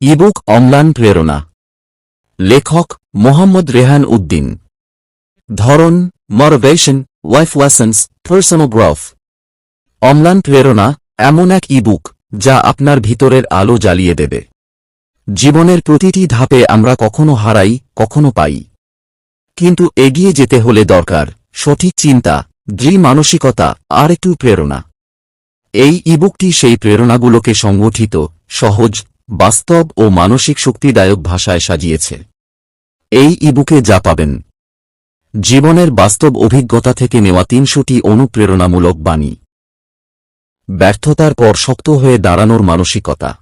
Ebook অম্লান প্রেরণা। লেখক মোহাম্মদ রেহান উদ্দিন। ধরন মরভেশন ওয়াইফ ওয়াসন্স পার্সোনাল গ্রফ অম্লান প্রেরণা এমন এক ইবুক যা আপনার ভিতরের আলো জ্বালিয়ে দেবে। জীবনের প্রতিটি ধাপে আমরা কখনো হারাই, কখনো পাই। কিন্তু এগিয়ে যেতে হলে দরকার সঠিক চিন্তা, দৃঢ় মানসিকতা, আর একটু প্রেরণা। এই ইবুকটি সেই প্রেরণাগুলোকে সংগঠিত, সহজ বাস্তব ও মানসিক শক্তিদায়ক ভাষায় সাজিয়েছে। এই ইবুকে যা পাবেন। জীবনের বাস্তব অভিজ্ঞতা থেকে নেওয়া তিনশোটি অনুপ্রেরণামূলক বাণী। ব্যর্থতার পর শক্ত হয়ে দাঁড়ানোর মানসিকতা।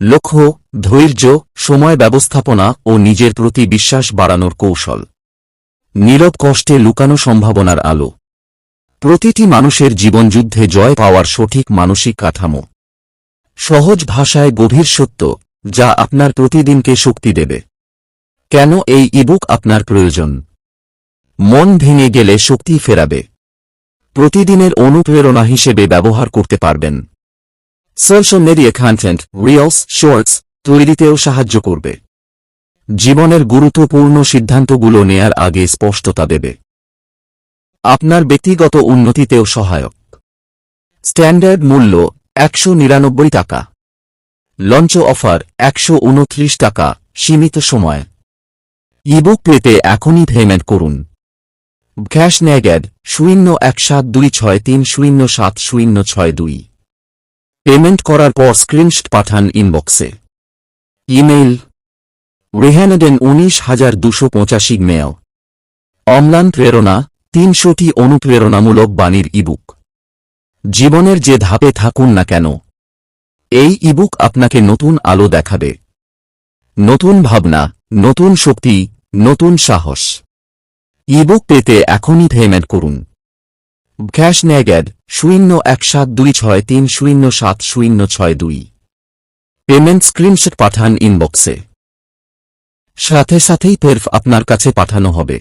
লক্ষ্য, ধৈর্য, সময় ব্যবস্থাপনা ও নিজের প্রতি বিশ্বাস বাড়ানোর কৌশল। নীরব কষ্টে লুকানো সম্ভাবনার আলো। প্রতিটি মানুষের জীবনযুদ্ধে জয় পাওয়ার সঠিক মানসিক কাঠামো। সহজ ভাষায় গভীর সত্য, যা আপনার প্রতিদিনকে শক্তি দেবে। কেন এই ইবুক আপনার প্রয়োজন? মন ভেঙে গেলে শক্তি ফেরাবে। প্রতিদিনের অনুপ্রেরণা হিসেবে ব্যবহার করতে পারবেন। Social media content reels shorts তৈরিতেও সাহায্য করবে। জীবনের গুরুত্বপূর্ণ সিদ্ধান্তগুলো নেয়ার আগে স্পষ্টতা দেবে। আপনার ব্যক্তিগত উন্নতিতেও সহায়ক। স্ট্যান্ডার্ড মূল্য একশো নিরানব্বই টাকা। লঞ্চ অফার একশো উনত্রিশ টাকা, সীমিত সময়। ইবুক পেতে এখনই পেমেন্ট করুন। ক্যাশ নেগ্যাড শূন্য এক সাত দুই ছয় তিন শূন্য সাত শূন্য ছয় দুই। পেমেন্ট করার পর স্ক্রিনশট পাঠান ইনবক্সে। ইমেইল রেহানাডেন উনিশ হাজার দুশো পঁচাশি মেল অম্লান প্রেরণা, তিনশোটি অনুপ্রেরণামূলক বাণীর ইবুক। জীবনের যে ধাপে থাকুন না কেন, এই ইবুক আপনাকে নতুন আলো দেখাবে। নতুন ভাবনা, নতুন শক্তি, নতুন সাহস। ইবুক পেতে এখনই পেমেন্ট করুন। ক্যাশ নেগ্যাড শূন্য এক সাত দুই ছয় তিন শূন্য সাত শূন্য ছয় দুই। পেমেন্ট স্ক্রিনশট পাঠান ইনবক্সে। সাথে সাথেই পেরফ আপনার কাছে পাঠানো হবে।